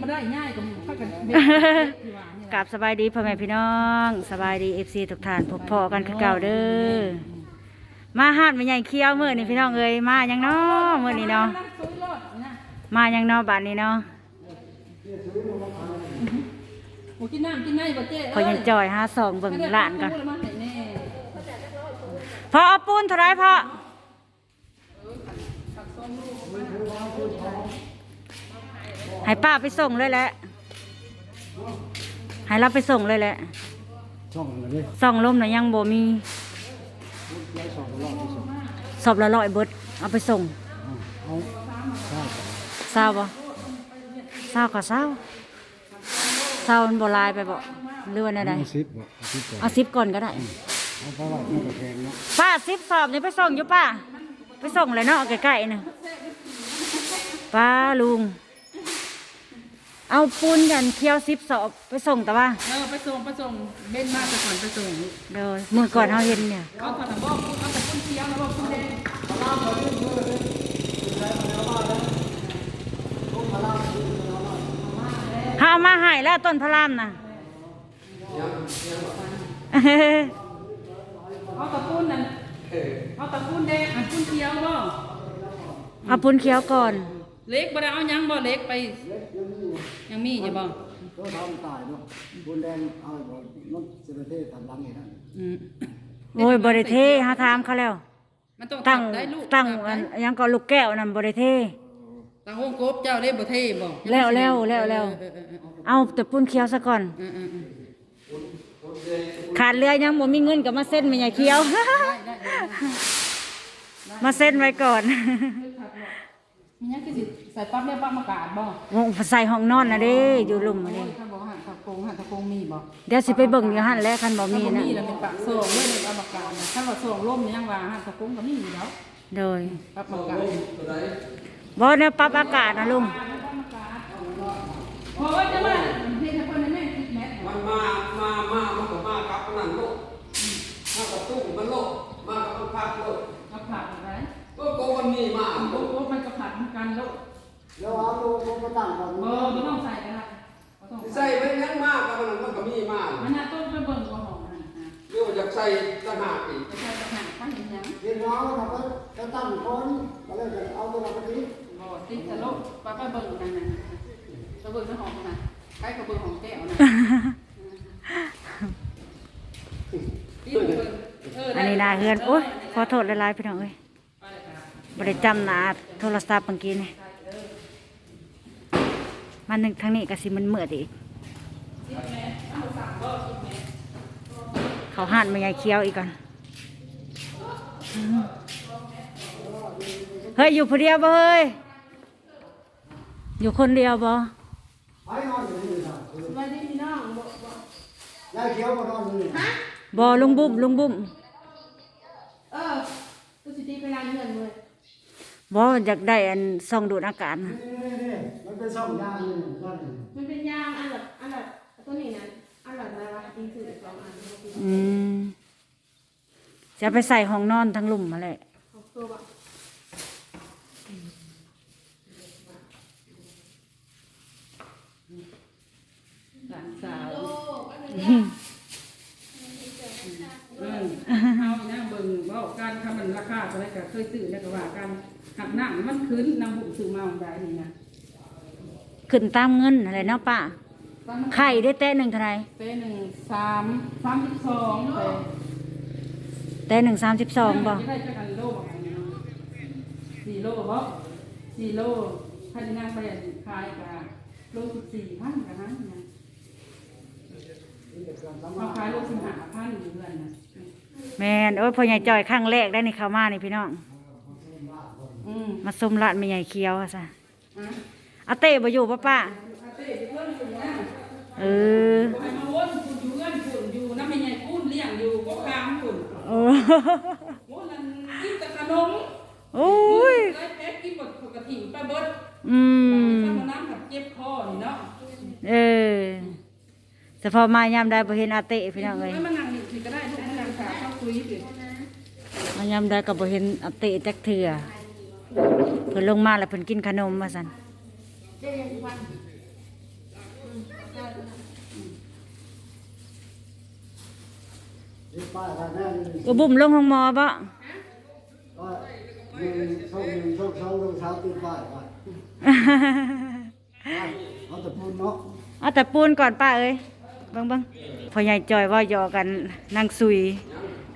มาได้ง่ายกับข้ากันเบ็ดที่ว่านี่แหละกับสบายดีพ่อแม่พี่น้องสบายดีเอฟซีทุกท่านพบพอกันคือเก่าเด้อมาหาดมาใหญ่เคี้ยวมื้อนี่พี่น้องเอ้ยมายังเนาะมื้อนี้เนาะซุยรอดนะมายังเนาะบ้านนี้เนาะโอ้กินน้ำกินได้บ่เจ๊พอยังจอยหาซองเบิ่งหลานกันมาให้แน่พอเอาปูนเท่าไรพ่อ ให้ป้าไปส่งเลยแหละให้เราไปส่งเลยแหละช่องอะไรเนี่ยส่องลมน่ะยังบ่มีไล่สองรอบที่สองสอบละร้อยเบิดเอาไปส่งเอาได้เศร้าบ่เศร้าก็เศร้าเศร้ามันบ่ลายไปบ่หรือว่าอะไรเอาซิปบอกเอาซิปก่อนเอาซิปก่อนก็ได้เอาเพราะว่ามันก็แพงเนาะป้าซิปสอบนี่ไปส่งอยู่ป้าไปส่งเลยเนาะใกล้ๆนึงป้าลุง เอาปูนกันเคี้ยวซิปสอบไปส่งแต่ว่าเออไปส่งไปส่งเบนมากแต่ก่อนไปส่งเดี๋ยวมื่อก่อนเฮาเห็นเนี่ยเอาถอดบอกเอาแต่ปุ้นเคี้ยวแล้วบอกปุ้นแดงเฮาเอามาให้แล้วต้นพะรามน่ะเอาแต่ปุ้นนั่นเอาแต่ปุ้นแดงอันปุ้นเคี้ยวบ่เอาปูนเคี้ยวก่อน เล็กบ่ได้เอายังบ่เล็กไป ยังมีอยู่บ่ตัวทำตายเนาะบุญแดงเอาบ่น้องเสด็จเทศทำรังอย่างนั้นอืมโอ้ยบริเทหาถามเขาแล้ว มันต้องตั้งได้ลูกตั้งตัดอัได้นยังก็ลูกแก้วนั่นบริเท ตั้งวงกบเจ้าเล่บ่เท่บ่แล้วแล้วแล้วแล้ว เออเออเออเอาแต่ปุ้นเคี้ยวซะก่อน เออเออเออขาดเรือยังบ่มีเงินกับมาเส้นไม่ใหญ่เคี้ยวได้ได้ได้มาเส้นไว้ก่อน มีหยังคือสิใส่ปั๊บเนี่ยปั๊บมากาดบ่วงใส่ห้องนอนนะเด้อยู่ลุ่มมาโอ้เด้ยถ้าบอกหันตะโกงหันตะโกงมีบ่เดี๋ยวสิไปเบิ่งอยู่หั่นแหล้วคันบ่ถ้ามีบ่นะมีแล้วเป็นปากโซ่เลยเป็นปั๊บมากาดนะถ้าว่าโซ่ล่มเนี่ยยังว่าหันตะโกงก็มีอยู่แล้วโดยปั๊บมากาดบ่เนี่ยปรับอากาศนะลุงโอ้ยจะมาเฮ็ดให้เพิ่นแม่คิดแม่มันมา มา มา มันก็มากับนั่นโลกมากับตุ้งมันโลกมากับมันพักโลกก็ผัดอะไร ก็โกมันมีมาโอ้โหมันก็ผัดเหมือนกันแล้วแล้วเอาตัวตัวมาตั้งก่อนเออบ่ต้องใส่กันละบ่ต้องใส่ไปยังมากกับมันมันก็มีมามันน่ะต้นไปเบิ่งบ่หอมนะเรียกว่าจะใส่ต่างหากอีกจะใส่ตะหางข้างเห็นหยังเรียนน้องทำไปจะตั้งคนก็เลยจะเอาตัวเราไปทิ้งบ่ติดตะโลกไปไปเบิ่งนั่นน่ะไปเบิ่งน้ำหอมน่ะใกล้กับเบิ่งหอมแก้วน่ะติดเบิ่งเอันนี้นาเฮือนโอ้ยขอโทษหลายๆพี่น้องเอ้ย บ่ได้จำหนาโทรศัพท์เมื่อกี้นี่มันนึงทางนี้ก็สิมันเมืดอีกเขาหั่นม่ใหญ่เคี้ยวอีกก่อน เฮ้ย อยู่ผู้เดียวบ่เฮ้ย อยู่คนเดียวบ่ไปนอนอยู่นี่นะสวัสดีพี่น้องบ่ยายเขียวก็นอนอยู่นี่บ่ลุงบุ้มลุงบุ้มเออตุสิตีไปร้านเงินเลย บ่อยากได้อันส่องดูดอากาศนะนี่นี่นี่มันเป็นช่องยางนี่นั่นมันเป็นยางอันละอันละตัวนี้นะอันละอะไรวะอีกสื่อสองอันอืมจะไปใส่ห้องนอนทั้งลุ่มมาแหละของตัวแบบหลานสาวอืมเอาเนี่ยเบิ่ง เว้าการทำมันราคาเท่าไหร่ก็เคยซื้อแล้วก็ว่ากันหักหนังมันคืนนำบุกซื้อมาได้นี่นะขึ้นตามเงินอะไรเนาะป้าไข่ได้แต้หนึ่งเท่าไหรเต้หนึ่งสามสามสิบสองเต้แต้หนึ่งสามสิบสองบ่ได้จักกันโลบอกอย่างเงี้ยสี่โลบ่สี่โลพันนางไปขายกับโลสิบสี่พันกันนะ เนี่ยเขาขายโลสิบห้าพันอยู่เดือนนะแมนโอ้ยพ่อใหญ่จอยข้างแรกได้ในข้าวมานี่พี่น้อง อืมมาส้มร้านไม่ใหญ่เคี้ยวอะซะอะอาเต้บ่อยู่ป้าป้าอาเต้อยู่เพื่อนคุณนะเออบ่ให้มาวนคุณอยู่เพื่อนคุณอยู่น้ำไม่ใหญ่กุ้นเลี้ยงอยู่ก็ค้างคุณโอ้โอ้นั่นกินแต่ขนมโอ้ยไอ้แป๊กกินหมดปกติไปเบิดอืมถ้ามาน้ำกับเจ็บคอนี่เนาะ เออ แต่พอมายามได้บเห็นอาเตะพี่น้องเลยสิมายามได้กับ่เห็นอาเตะจักเถื่อเพิ่นลงมาแล้วเพิ่นกินขนมมาซั่นก็บุ่มลงห้องมอป่ะเอาแต่ปูนก่อนป้าเอ้ย เบิ่งเบิ่งพ่อใหญ่จอยว่าหยอกันนางซุย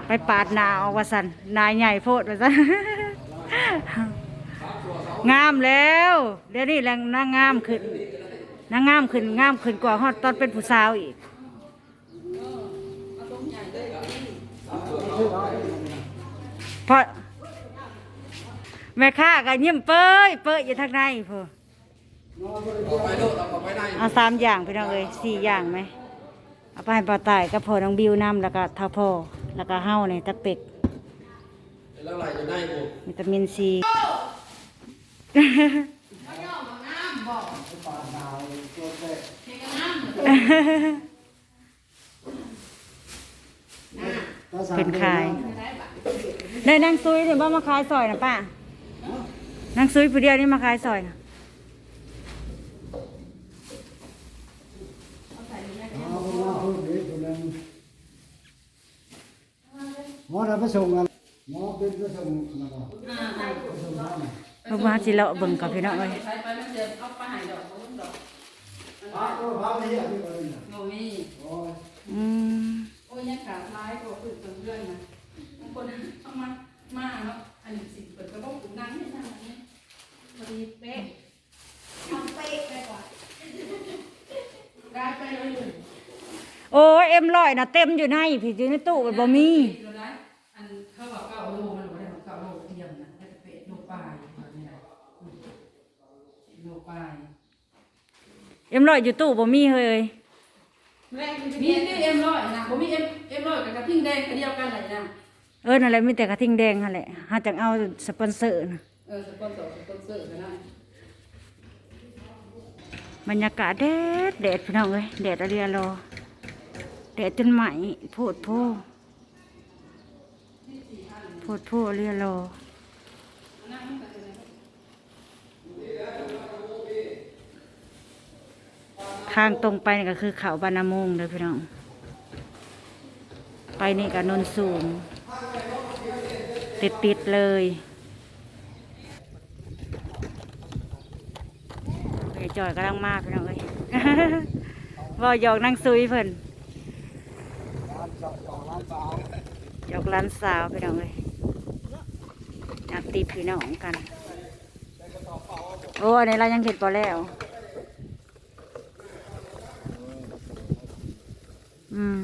ไปปาดนาออกว่าสันนายใหญ่โพดว่าสันงามแล้ว เดี๋ยวนี้แรงนางงามขึ้นนางงามขึ้นงามขึ้นกว่าฮอดตอนเป็นผู้สาวอีกพราะแม่ค้าก็ยิ้มเป้ยเป้ยอยู่ทางในพอเอาไปโลดเอเอาสามอย่างพี่น้องเอ้ยสี่อย่างไหม เอาไปให้ปลาตายก็พอน้องบิวน้ำแล้วก็ท่าพ่อแล้วก็เฮ้าเนี่ยตะเป็กแล้วอะไรจะได้กูวิตามินซี เป็นขาย ได้นางซุยเนี่ยบ่มาขายซอยนะป้านางซุยผู้เดียวนี่มาขายซอยนะ เอาคนมาพูดเด็กคนนึง หมอเราไปส่งกันหมอเป็นไปส่งนะครับไปส่งน้ำ ลูกมาจิเลาะเบิ่งกับพี่น้องเอ้ยใช้ไปมันจะเอาไปให้ดอกบ่ดอกพระก็พระไม่เหี้ยที่เลยนะโนมีโอ้ยอืมโอ้ยยังขาดลายตัวอื่นตัวเรื่องนะบางคนเอามามาเนาะอันนี้สิเปิดกระบอกถุงนั่งให้ทางนี้พอดีเป๊ะทำเป๊ะไปกว่ากลายไปเลยโอ้ยเอ็มร้อยนะเต็มอยู่ในพี่อยู่ในตู้มันบ่มี เดี๋ยวนะอันเขาบอกเก้าโลมันบอกได้บอกเก้าโลเทียมนะแต่เป๊ะโลปลายแบบนี้นะอืมโลปลาย เอ็มร้อยอยู่ตู้บ่มีเฮ้ยมีนี่เอ็มร้อยนะผมมีเอ็มเอ็มร้อยกับกระทิ่งแดงกระเดียวกันเลยนะเออนั่นแหละมีแต่กระทิงแดงนั่นแหละหาจังเอาสปอนเซอร์นะเออสปอนเซอร์สปอนเซอร์กันได้บรรยากาศแดดแดดพี่น้องเอ้ยแดดอะไรอะรอแดดจนไหมโพดโพโพดโพเรียรอ ทางตรงไปนี่ก็คือเขาบานามุงเลยพี่น้อง ไปนี่ก็นนสูง ติดติดๆเลยไปจอยกำลังมากพี่น้องเอ้ยว่าหยอกนั่งซุยเพิ่นหยอกร้านสาวพี่น้องเอ้ยนักตีพี่น้องกัน โอ้อันเรายังเห็ดพอแล้ว อืม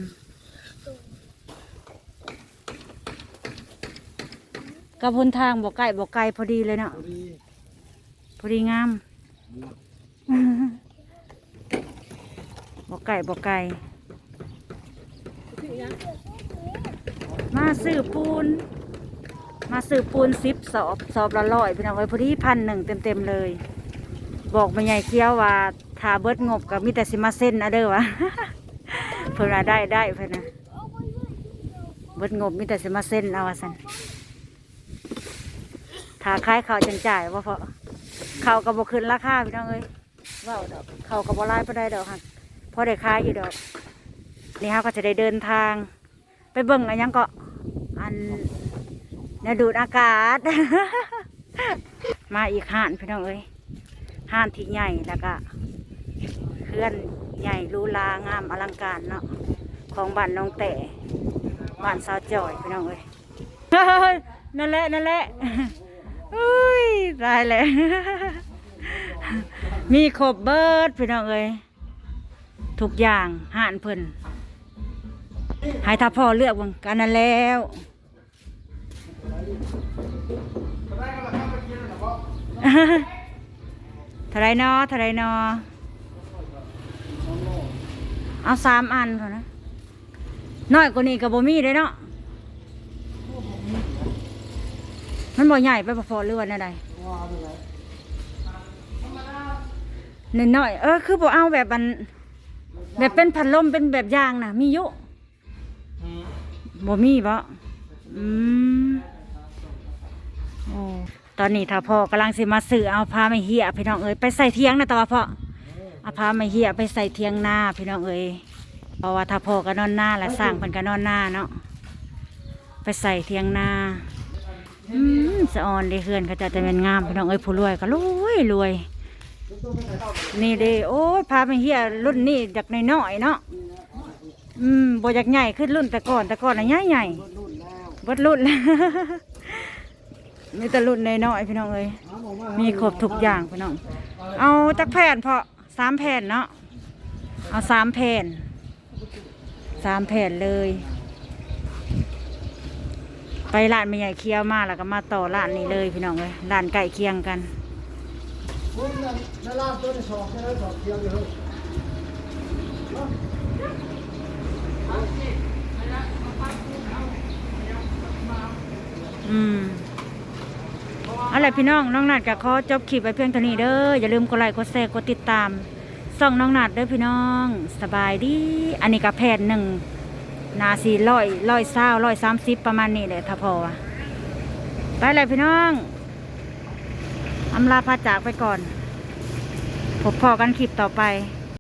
กับพนทางบอกไก่บอกไก่พอดีเลยเนาะ พอดี พอดีงามบอกไก่บอกไก่ มาซื้อปูน มาซื้อปูนซิปสอบสอบละร้อยพี่น้องไว้ยพอดีพันหนึ่งเต็มเต็มๆเลย บอกมาใหญ่เคี้ยวว่าถ้าเบิดงบกับมีแต่สิมาเส้นนะเด้อวะ เพิ่นว่าได้ได้เพิ่นนะเบิดงบมีแต่สิมาเส้นเอาสันถ้าขายเขาจังจ่ายว่าเพราะเขาวกับบขึ้นราคาพี่น้องเอ้ยว้าดอกข้ากับบรายพอได้ดอกค่ะพอได้ขายอยู่ดอก นี่ฮะก็จะได้เดินทาง ไปเบิ่งอันหยังก็อันแนวดูดอากาศ มาอีกห้านพี่น้องเอ้ยห้านที่ใหญ่แล้วก็เคลื่อน ใหญ่รูหรางามอลังการเนาะของบ้านน้องแต่บ้านสาวจอยพี่น้องเอ้ยนั่นแหละนั่นแหละอุ้ยตายแล้วมีครบเบิดพี่น้องเอ้ยทุกอย่างห่านเพิ่นให้ถ้าพ่อเลือกบังกันนั่นแล้วเท่าไรนอเท่าไรนอ เอาสามอันพอนะน้อยกว่านี้กับบ่มีเลยเนาะมันบ่ใหญ่ไปบ่พอหรือว่าแนใดว่าไปเลยนิดหน่อยเออคือบ่เอาแบบมันแบบเป็นพัดลมเป็นแบบยางน่ะ มีอยู่บ่มีบ่อืมโอ้ตอนนี้ถ้าพ่อกำลังสิมาซื้อเอาพาไม่เหียพี่น้องเอ้ยไปใส่เทียงนะต่อพ่อ อาพาไม่เหียไปใส่เทียงหน้าพี่น้องเอ้ยเพราะว่าถ้าพ่อก็นอนหน้าและสร้างเพิ่นก็นอนหน้าเนาะไปใส่เทียงหน้าอืมสะออนเด้เฮือนเขาจะจะเป็นงามพี่น้องเอ้ยผู้รวยก็รวยรวย นี่เด้โอ้ยพาไปเฮียรุ่นนี้จากน้อยๆเนาะอืมบ่อยากใหญ่ขึ้นรุ่นแต่ก่อนแต่ก่อนน่ะใหญ่ใหญ่ๆเบดรุ่นแล้วมีแต่รุ่นน้อยๆพี่น้องเอ้ยมีครบทุกอย่างพี่น้อง เอาจักแผ่นเพาะ สามแผ่นเนาะเอาสามแผ่นสามแผ่นเลย ไปร้านไม่ใหญ่เคี้ยวมากแล้วก็มาต่อร้านนี้เลยพี่น้องเลยร้านไก่เคียงกันองจะได้ม เอาล่ะไรพี่น้องน้องนัดก็ขอจบคลิปไปเพียงเท่านี้เด้ออย่าลืมกดไลค์กดแชร์กดติดตามส่องน้องนัดเด้อพี่น้อง สบายดีอันนี้ก็แผ่นหนึ่งนาสีร้อยร้อยเศร้าร้อยสามสิบประมาณนี้เลยถ้าพอไปเลยพี่น้องอำลาพาจากไปก่อนพบพอกันคลิปต่อไป